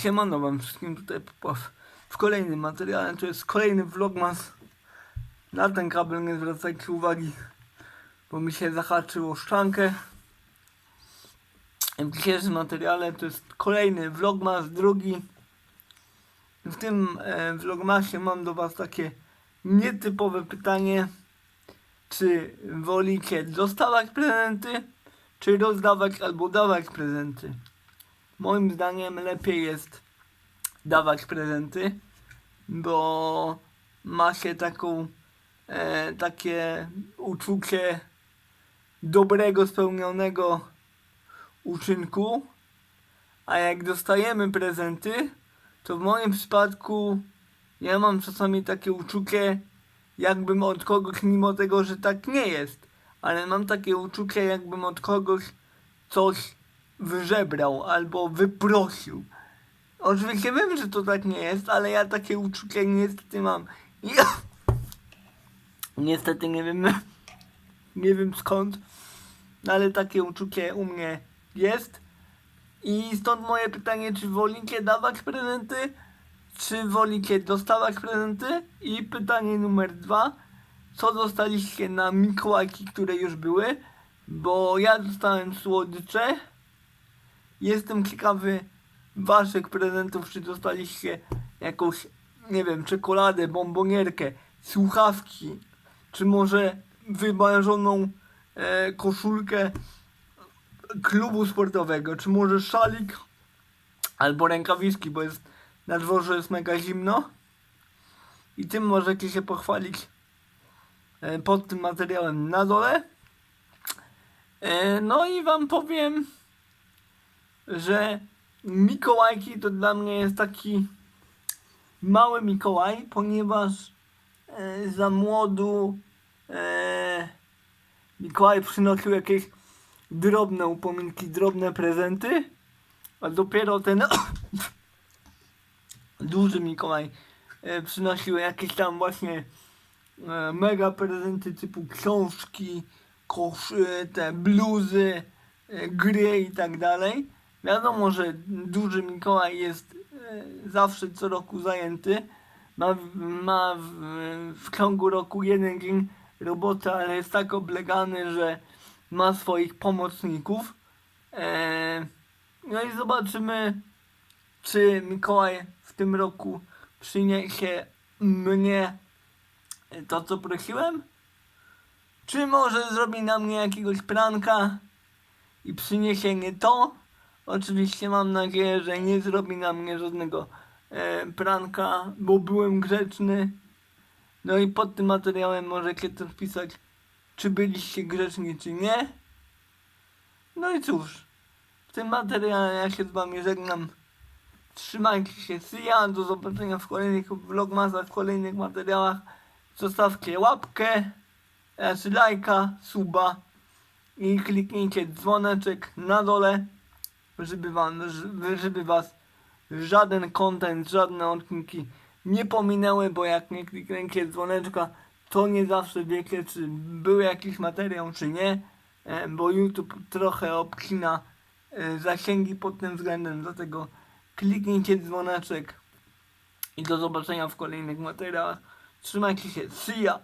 Siemano wam wszystkim tutaj po- w, w kolejnym materiale, to jest kolejny vlogmas. Na ten kabel nie zwracajcie uwagi, bo mi się zahaczyło szczankę. W dzisiejszym materiale to jest kolejny vlogmas, drugi. W tym e, vlogmasie mam do was takie nietypowe pytanie. Czy wolicie dostawać prezenty, czy rozdawać albo dawać prezenty? Moim zdaniem lepiej jest dawać prezenty, bo ma się taką, e, takie uczucie dobrego, spełnionego uczynku, a jak dostajemy prezenty, to w moim przypadku ja mam czasami takie uczucie, jakbym od kogoś, mimo tego, że tak nie jest, ale mam takie uczucie, jakbym od kogoś coś wyżebrał albo wyprosił. Oczywiście wiem, że to tak nie jest, ale ja takie uczucie niestety mam. Ja... Niestety nie wiem, nie wiem skąd, ale takie uczucie u mnie jest. I stąd moje pytanie, czy wolicie dawać prezenty, czy wolicie dostawać prezenty? I pytanie numer dwa, co dostaliście na Mikołajki, które już były? Bo ja dostałem słodycze. Jestem ciekawy waszych prezentów, czy dostaliście jakąś, nie wiem, czekoladę, bombonierkę, słuchawki, czy może wymarzoną e, koszulkę klubu sportowego, czy może szalik albo rękawiczki, bo jest na dworze jest mega zimno i tym możecie się pochwalić e, pod tym materiałem na dole. E, no i wam powiem, że Mikołajki to dla mnie jest taki mały Mikołaj, ponieważ e, za młodu e, Mikołaj przynosił jakieś drobne upominki, drobne prezenty, a dopiero ten duży Mikołaj e, przynosił jakieś tam właśnie e, mega prezenty typu książki, kosz, e, te bluzy, e, gry i tak dalej. Wiadomo, że duży Mikołaj jest e, zawsze co roku zajęty. Ma, ma w, w ciągu roku jeden dzień roboty, ale jest tak oblegany, że ma swoich pomocników. E, no i zobaczymy, czy Mikołaj w tym roku przyniesie mnie to, co prosiłem? Czy może zrobi na mnie jakiegoś pranka i przyniesie nie to? Oczywiście mam nadzieję, że nie zrobi na mnie żadnego e, pranka, bo byłem grzeczny. No i pod tym materiałem możecie też pisać, czy byliście grzeczni, czy nie. No i cóż, w tym materiale ja się z wami żegnam. Trzymajcie się, ya, do zobaczenia w kolejnych vlogmasach, w kolejnych materiałach. Zostawcie łapkę, znaczy lajka, suba i kliknijcie dzwoneczek na dole, żeby, wam, żeby was żaden content, żadne odcinki nie pominęły, bo jak nie klikniecie dzwoneczka, to nie zawsze wiecie, czy był jakiś materiał, czy nie, e, bo YouTube trochę obcina e, zasięgi pod tym względem, dlatego kliknijcie dzwoneczek i do zobaczenia w kolejnych materiałach. Trzymajcie się, see ya!